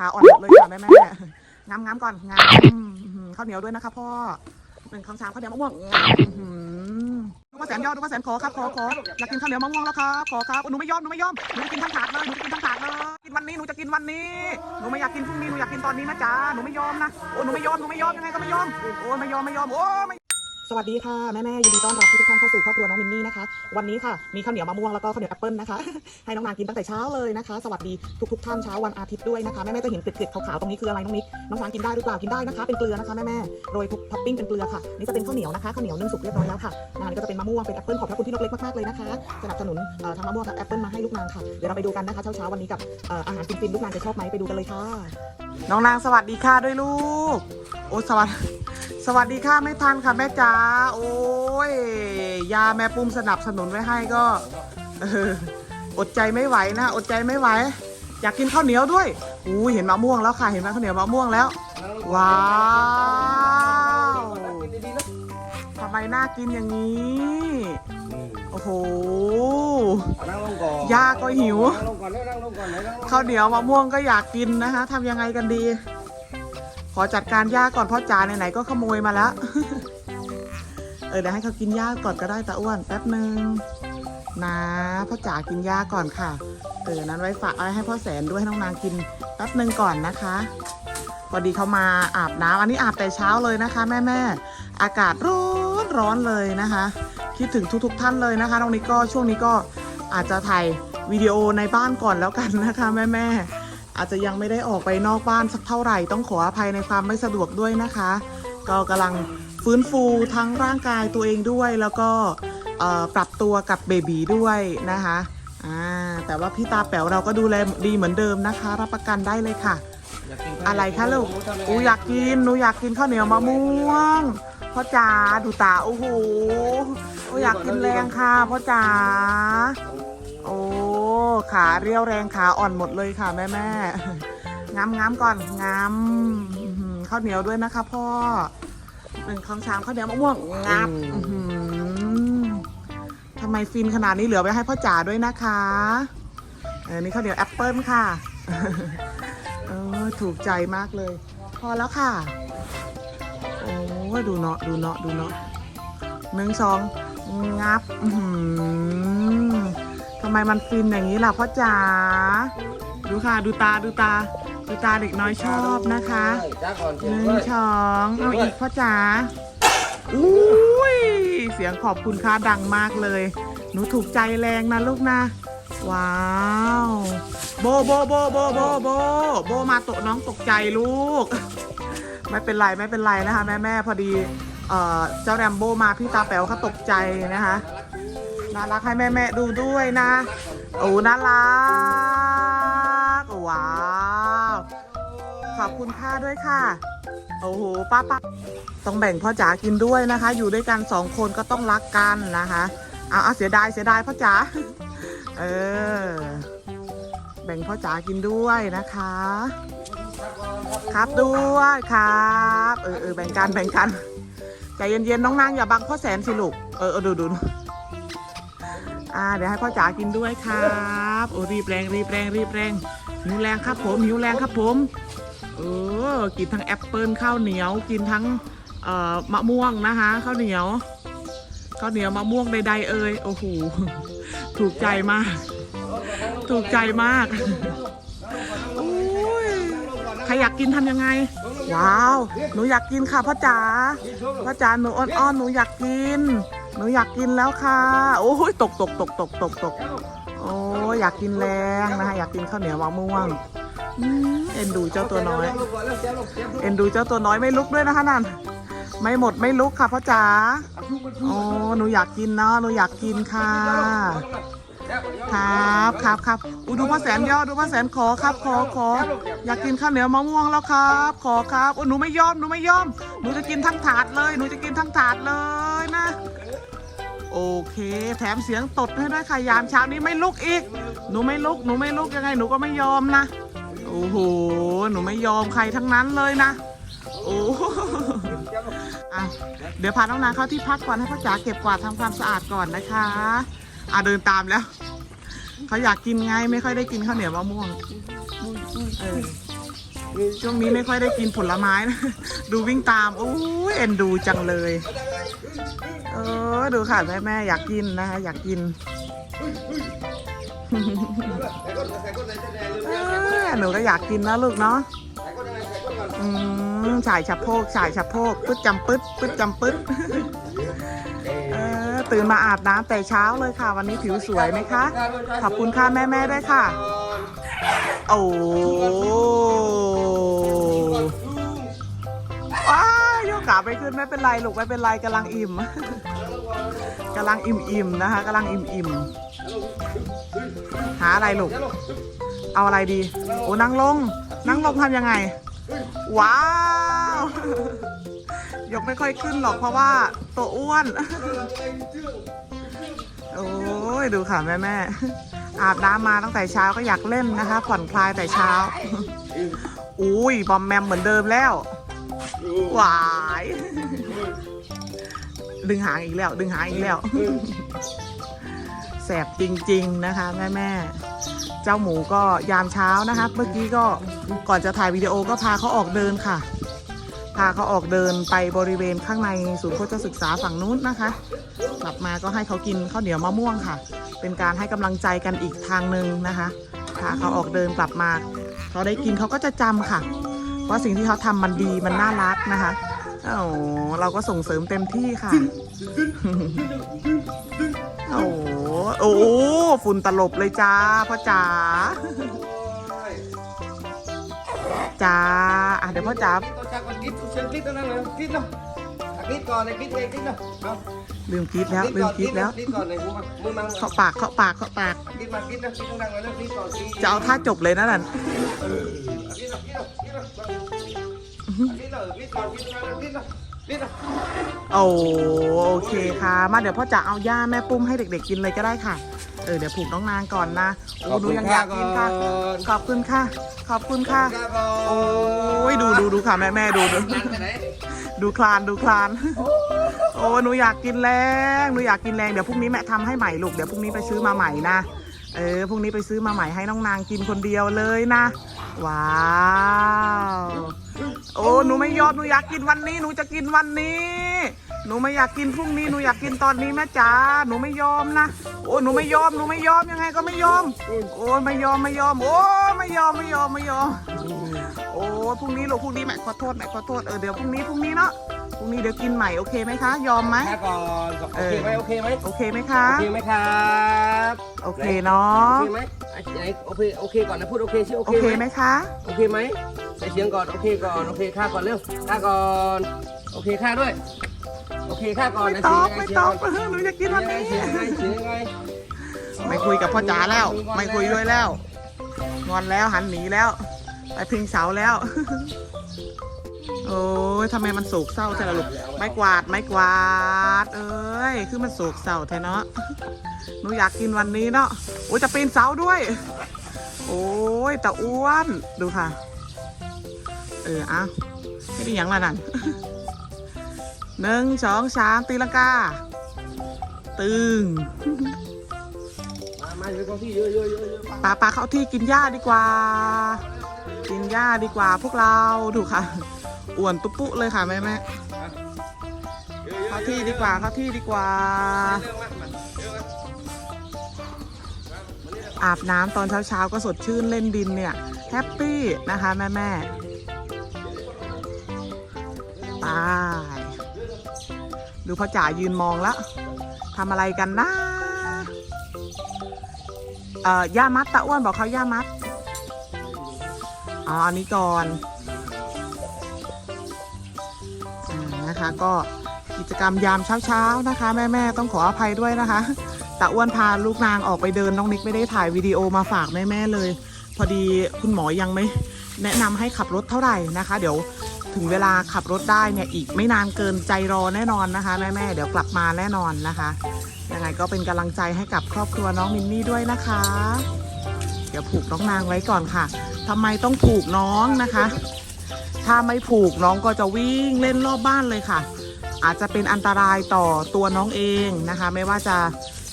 ขาอ่อนหมดเลยค่ะแม่แม่งามงามก่อนงามข้าวเหนียวด้วยนะคะพ่อหนึ่งคำสามข้าวเหนียวมะม่วงงามอื้อหือดูมาแสนยอดดูมาแสนขอครับขอขออยากกินข้าวเหนียวมะม่วงแล้วครับขอครับหนูไม่ยอมหนูไม่ยอมหนูจะกินทั้งถาดเลยหนูจะกินทั้งถาดเลยกินวันนี้หนูจะกินวันนี้หนูไม่อยากกินพรุ่งนี้หนูอยากกินตอนนี้นะจ๊ะหนูไม่ยอมนะโอ้หนูไม่ยอมหนูไม่ยอมยังไงก็ไม่ยอมโอ้ไม่ยอมไม่ยอมโอ้ไม่ สวัสดีค่ะแม่แม่ๆยินดีต้อนรับทุกท่านเข้าสู่ครอบครัวน้องมินนี่นะคะ วันนี้ค่ะมีข้าวเหนียวมะม่วงแล้วก็ข้าวเหนียวแอปเปิลนะคะ ให้น้องนางกินตั้งแต่เช้าเลยนะคะ สวัสดีทุกทุกๆท่านเช้าวันอาทิตย์ด้วยนะคะแม่แม่ๆจะเห็นเกล็ดๆขาวๆตรงนี้คืออะไรน้องนิกน้องนางกินได้หรือเปล่ากินได้นะคะเป็นเกลือนะคะแม่แม่ๆโรยท็อปปิ้งเป็นเกลือค่ะนี่จะเป็นข้าวเหนียวนะคะข้าวเหนียวนึ่งสุกเรียบร้อยแล้วค่ะนางก็จะเป็นมะม่วงเป็นแอปเปิลขอบพระคุณพี่นกเล็กมากๆเลยนะคะสนับสนุนเอ่อทำมะม่วงกับแอปเปิลมาให้ลูกนางค่ะเดี๋ยวเราไปดูกันนะคะเช้าๆวันนี้กับอาหารฟินๆลูกนางจะชอบไหมไปดูกันเลยค่ะ น้องนางสวัสดีค่ะด้วยลูกโอ้สวัสดี สวัสดีค่ะไม่ทันค่ะแม่จ๋าโอ้ยยาแม่ปุ้มสนับสนุนไว้ให้ก็เอออดใจไม่ไหวนะอดใจไม่ไหว อยากกินข้าวเหนียวด้วยอู้ยเห็นมะม่วงแล้วค่ะเห็นไหมข้าวเหนียวมะม่วงแล้ว ว้าวทำไมน่ากินอย่างนี้โอ้โหนั่งลงก่อนย่าก็หิวนั่งลงก่อนนั่งลงก่อนนั่งลงก่อนข้าวเหนียวมะม่วงก็อยากกินนะคะทำยังไงกันดีข อจัดการย่าก่อนพ่อจ๋าไหนๆก็ขโมยมาแล้วเออเดี๋ยวให้เขากินย่าก่อนก็ได้ตาอ้วนแป๊บหนึ่งนะพ่อจ๋ากินย่าก่อนค่ะเออนั้นไว้ฝากไว้ให้พ่อแสนด้วยให้น้องนางกินแป๊บหนึ่งก่อนนะคะพอดีเขามาอาบน้ำอันนี้อาบแต่เช้าเลยนะคะแม่แม่ๆอากาศร้อนร้อนเลยนะคะ คิดถึงทุกๆท่านเลยนะคะน้องนิกก็ช่วงนี้ก็อาจจะถ่ายวิดีโอในบ้านก่อนแล้วกันนะคะแม่แม่ๆ อาจจะยังไม่ได้ออกไปนอกบ้านสักเท่าไหร่ ต้องขออภัยในความไม่สะดวกด้วยนะคะ ก็กำลังฟื้นฟูทั้งร่างกายตัวเองด้วยแล้วก็เอ่อปรับตัวกับเบบีด้วยนะคะอ่าแต่ว่าพี่ตาแป๋วเราก็ดูแลดีเหมือนเดิมนะคะ รับประกันได้เลยค่ะยากกินอะไรคะลูกอูอยากกินหนูอยากกินข้าวเหนียวมะม่วงพ่อจ๋าดูตาโอ้โหโอ้อยากกินแรงค่ะพ่อจ๋าโอ้ ขาเรียวแรงขาอ่อนหมดเลยค่ะแม่แม่ๆงามงามๆก่อนงามอื้อหือข้าวเหนียวด้วยนะคะพ่อหนึ่งคำชามข้าวเหนียวมะม่วงงับอื้อหือทำไมฟินขนาดนี้เหลือไว้ให้พ่อจ๋าด้วยนะคะเออนี่ข้าวเหนียวแอปเปิลค่ะเออถูกใจมากเลย พอแล้วค่ะ โอ้ยดูเนาะดูเนาะดูเนาะหนึ่งสองงับ อือหือ ทำไมมันฟินอย่างนี้ล่ะพ่อจ๋าดูค่ะดูตาดูตา ดูตาเด็กน้อยชอบนะคะหนึ่งด้องเอาอีกพ่อจ๋าอุ้ยเสียงขอบคุณค่ะดังมากเลย หนูถูกใจแรงนะลูกนะ ว้าว โบโบโบโบโบโบโบมาตกน้องตกใจลูก ไม่เป็นไรไม่เป็นไรนะคะแม่แม่พอดีเจ้าแรมโบมาพี่ตาแป๋วเขาตกใจนะคะ น่ารักให้แม่แม่ดูด้วยนะโอ้น่ารักว้าวขอบคุณค่าด้วยค่ะ โอ้โหป้าป้าต้องแบ่งพ่อจ๋ากินด้วยนะคะ อยู่ด้วยกันสองคนก็ต้องรักกันนะคะเอาเอาเสียดายเสียดายพ่อจ๋าเออ แบ่งพ่อจ๋ากินด้วยนะคะ ครับด้วยครับเออเออแบ่งกันแบ่งกันใจเย็นๆน้องนางอย่าบังพ่อแสนสิลูกเออเออดูดูด อ่าเดี๋ยวให้พ่อจ๋ากินด้วยครับโอ้รีบแรงรีบแรงรีบแรงหิวแรงครับผมหิวแรงครับผมเออกินทั้งแอปเปิลข้าวเหนียวกินทั้งเอ่อมะม่วงนะคะข้าวเหนียวข้าวเหนียวมะม่วงใดๆเอ่ยโอ้โหถูกใจมาก ถูกใจมากใครอยากกินทำยังไง ว้าว หนูอยากกินค่ะพ่อจ๋าพ่อจ๋าหนูอ้อนๆหนูอยากกิน หนูอยากกินแล้วค่ะ โอ้ยตกตกตกตกตกตกโอ้อยากกินแรงนะคะอยากกินข้าวเหนียวมะม่วงเอ็นดูเจ้าตัวน้อย เอ็นดูเจ้าตัวน้อยไม่ลุกด้วยนะคะนั่นไม่หมดไม่ลุกค่ะพ่อจ๋าโอ้หนูอยากกินเนาะหนูอยากกินค่ะ ครับครับครับอูดูพ่อแสนยอดดูพ่อแสนขอครับขอขออยากกินข้าวเหนียวมะม่วงแล้วครับ ขอครับโอูหนูไม่ยอมหนูไม่ยอมหนูจะกินทั้งถาดเลยหนูจะกินทั้งถาดเลย โอเค แถมเสียงตดให้ด้วยค่ะยามเช้านี้ไม่ลุกอีก หนูไม่ลุก หนูไม่ลุกยังไงหนูก็ไม่ยอมนะ โอ้โห หนูไม่ยอมใครทั้งนั้นเลยนะ โอ้โหอะเดี๋ยวพาน้องนางเข้าที่พักก่อนให้พ่อจ๋าเก็บกวาดทำความสะอาดก่อนนะคะอะเดินตามแล้ว เขาอยากกินไงไม่ค่อยได้กินข้าวเหนียวมะม่วงเออ ช่วงนี้ไม่ค่อยได้กินผลไม้นะ ดูวิ่งตามโอ้ยเอ็นดูจังเลย เออ ดูค่ะแม่แม่อยากกินนะคะอยากกินออหนูก็อยากกินนะลูกเนาะอืมฉายชะโพกฉายชะโพกปึ๊ดจำปึ๊ดปึ๊ดจำปึ๊ดเออตื่นมาอาบน้ำแต่เช้าเลยค่ะ วันนี้ผิวสวยไหมคะ ขอบคุณค่ะแม่แม่ด้วยค่ะ โอ้ว้ายโยกขาไปขึ้นไม่เป็นไรลูกไม่เป็นไรกำลังอิ่มกำลังอิ่มอิ่มๆนะคะกำลังอิ่มอิ่มๆหาอะไรลูกเอาอะไรดีโอ้นั่งลงนั่งลงทำยังไง ว้าวยกไม่ค่อยขึ้นหรอกเพราะว่าตัวอ้วน โอ้ยดูค่ะแม่แม่ อาบน้ำมาตั้งแต่เช้าก็อยากเล่นนะคะ ผ่อนคลายแต่เช้า อุ้ยบอมแมมเหมือนเดิมแล้วหวาย ดึงหางอีกแล้ว ดึงหางอีกแล้ว แสบจริง ๆนะคะ แม่แม่ๆเจ้าหมูก็ยามเช้านะคะ เมื่อกี้ก็ก่อนจะถ่ายวิดีโอก็พาเขาออกเดินค่ะาเขาออกเดินไปบริเวณข้างในศูนย์โฆษศึกษาฝั่งนู้นนะคะ กลับมาก็ให้เขากินข้าวเหนียวมะม่วงค่ะ เป็นการให้กำลังใจกันอีกทางหนึ่งนะคะพาเขาออกเดินกลับมาเขาได้กินเขาก็จะจำค่ะว่าสิ่งที่เขาทำมันดีมันน่ารักนะคะโอ้โหเราก็ส่งเสริมเต็มที่ค่ะโอ้โหโอ้โหฝุ่นตลบเลยจ้าพ่อจ๋าจ้า ดี๋ยวพ่อจ๋าตัวจากก่อนกิ๊ดเชิญกิ๊ดตัวนั้นเลยกิ๊ดเนาะกิ๊ดก่อนเลยกิ๊ดเองกิ๊ดเนาะเอาลืมกรีดแล้วลืมกรีดแล้วกิ๊ดก่อนเลยมือมามือมาเคาะปากเคาะปากเคาะปากกิ๊ดมากิ๊ดนะกิ๊ดดังๆเลยแล้วกิ๊ดก่อนกิ๊ดจะเอาท่าจบเลยนะนั่นกิ๊ดเนาะกิ๊ดเนาะกิ๊ดเนาะกิ๊ดเนาะกิ๊ดก่อนกิ๊ดเนาะกิ๊ดเนาะ กิ๊ดโอ้โอเคค่ะ มาเดี๋ยวพ่อจะเอาย่าแม่ปุ้มให้เด็ก ๆ กินเลยก็ได้ค่ะ เออเดี๋ยวผูกน้องนางก่อนนะโอ้หนูยังอยากกินค่ะ ขอบคุณค่ะ ขอบคุณค่ะ โอ้ยดูดูดูค่ะแม่แม่ดูดูดูคลานดูคลาน โอ้หนูอยากกินแรงหนูอยากกินแรงเดี๋ยวพรุ่งนี้แม่ทำให้ใหม่ลูกเดี๋ยวพรุ่งนี้ไปซื้อมาใหม่นะเออพรุ่งนี้ไปซื้อมาใหม่ให้น้องนางกินคนเดียวเลยนะ ว้าว โอ้หนูไม่ยอมหนูอยากกินวันนี้หนูจะกินวันนี้ หนูไม่อยากกินพรุ่งนี้หนูอยากกินตอนนี้แม่จ๋าหนูไม่ยอมนะโอ้หนูไม่ยอมหนูไม่ยอมยังไงก็ไม่ยอม โอ้ไม่ยอมไม่ยอม โอ้ไม่ยอมไม่ยอมไม่ยอม โอ้พรุ่งนี้ลูกพรุ่งนี้แม่ขอโทษแม่ขอโทษเออเดี๋ยวพรุ่งนี้พรุ่งนี้เนาะพรุ่งนี้เดี๋ยวกินใหม่โอเคไหมคะยอมไหมแค่ก่อนโอเคไหมโอเคไหมโอเคไหมคะโอเคไหมครับโอเคเนาะโอเคไหมไอ้ไหนโอเคโอเคก่อนนะพูดโอเคสิโอโอเคเคไหไหมมคะโอเคไหม ใส่เสียงก่อนโอเคก่อนโอเคค่าก่อนเร็วค่าก่อนโอเคค่าด้วย โอเคค่าก่อนไม่นะตอบเสีไม่ยงตอบยังเออหนูจะกินไงวันนี้เสียงยังไงเสียงยังไงไม่คุยกับพ่อจ๋าแล้ว ไม่คุยด้วยแล้ว งอนแล้วหันหนีแล้ว ไปพิงเสาแล้ว โอ้ยทำไมมันโศกเศร้าแท้ละลูกไม้กวาดไม้กวาด เอ้ยคือมันโศกเศร้าแท้เนาะหนูอยากกินวันนี้เนาะโอ้ยจะปีนเสาด้วย โอ้ยแต่อ้วนดูค่ะ เออเอาไม่ได้หยังละนั่นหนึ่งสองสามตีลังกา ตึงมามาอยู่ตรงที่เยอะเยอะเยอะเยอะปลาปลาเข้าที่กินหญ้าดีกว่า กินหญ้าดีกว่าพวกเราดูค่ะอ้วนตุ๊ปุ๊เลยค่ะแม่แม่เข้าที่ดีกว่าเข้าที่ดีกว่า อาบน้ำตอนเช้าๆก็สดชื่นเล่นดินเนี่ย แฮปปี้นะคะแม่แม่ ๆไปดูพ่อจ๋ายืนมองแล้วทำอะไรกันนะเอ่อย่ามัดตะอ้วนบอกเขาย่ามัดอ๋ออันนี้ก่อนอ่านะคะ ก็กิจกรรมยามเช้าๆนะคะ แม่ๆต้องขออภัยด้วยนะคะตะอ้วนพาลูกนางออกไปเดินน้องนิกไม่ได้ถ่ายวิดีโอมาฝากแม่ๆเลย พอดีคุณหมอยังไม่แนะนำให้ขับรถเท่าไหร่นะคะ เดี๋ยว ถึงเวลาขับรถได้เนี่ยอีกไม่นานเกินใจรอแน่นอนนะคะแม่ๆเดี๋ยวกลับมาแน่นอนนะคะยังไงก็เป็นกำลังใจให้กับครอบครัวน้องมินนี่ด้วยนะคะ เดี๋ยวผูกน้องนางไว้ก่อนค่ะทำไมต้องผูกน้องนะคะ ถ้าไม่ผูกน้องก็จะวิ่งเล่นรอบบ้านเลยค่ะ อาจจะเป็นอันตรายต่อตัวน้องเองนะคะ ไม่ว่าจะ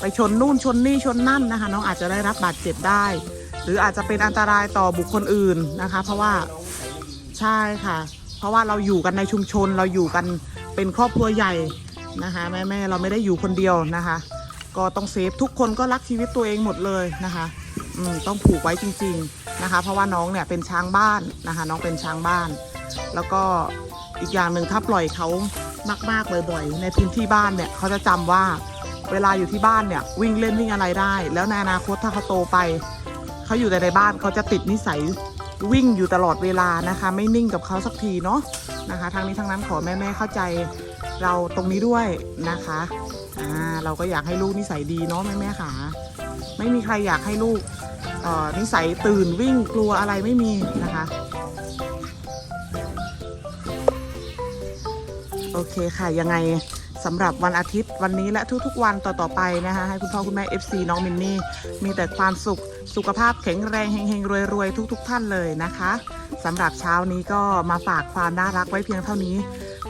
ไปชนนู่นชนนี่ชนนั่นนะคะ น้องอาจจะได้รับบาดเจ็บได้ หรืออาจจะเป็นอันตรายต่อบุคคลอื่นนะคะ เพราะว่าใช่ค่ะ เพราะว่าเราอยู่กันในชุมชนเราอยู่กันเป็นครอบครัวใหญ่นะคะแม่แม่ๆเราไม่ได้อยู่คนเดียวนะคะ ก็ต้องเซฟทุกคนก็รักชีวิตตัวเองหมดเลยนะคะต้องผูกไว้จริง ๆนะคะ เพราะว่าน้องเนี่ยเป็นช้างบ้านนะคะ น้องเป็นช้างบ้าน แล้วก็อีกอย่างหนึ่งถ้าปล่อยเขามากๆบ่อยๆในพื้นที่บ้านเนี่ยเขาจะจำว่าเวลาอยู่ที่บ้านเนี่ยวิ่งเล่นวิ่งอะไรได้ แล้วในอนาคตถ้าเขาโตไป เขาอยู่แต่ในบ้านเขาจะติดนิสัย วิ่งอยู่ตลอดเวลานะคะ ไม่นิ่งกับเขาสักทีเนาะนะคะทางนี้ทางนั้นขอแม่ๆเข้าใจเราตรงนี้ด้วยนะคะอ่าเราก็อยากให้ลูกนิสัยดีเนาะแม่ๆค่ะไม่มีใครอยากให้ลูกนิสัยตื่นวิ่งกลัวอะไรไม่มีนะคะโอเคค่ะยังไง สำหรับวันอาทิตย์วันนี้และทุกๆวันต่อๆไปนะคะให้คุณพ่อคุณแม่ FC น้องมินนี่มีแต่ความสุขสุขภาพแข็งแรงเฮงๆรวยๆทุก ๆ ท่านเลยนะคะสำหรับเช้านี้ก็มาฝากความน่ารักไว้เพียงเท่านี้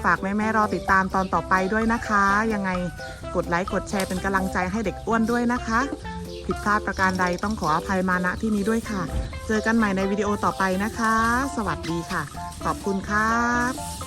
ฝากแม่ๆรอติดตามตอนต่อไปด้วยนะคะ ยังไงกดไลค์กดแชร์เป็นกำลังใจให้เด็กอ้วนด้วยนะคะ ผิดพลาดประการใดต้องขออภัยมาณที่นี้ด้วยค่ะ เจอกันใหม่ในวิดีโอต่อไปนะคะ สวัสดีค่ะ ขอบคุณครับ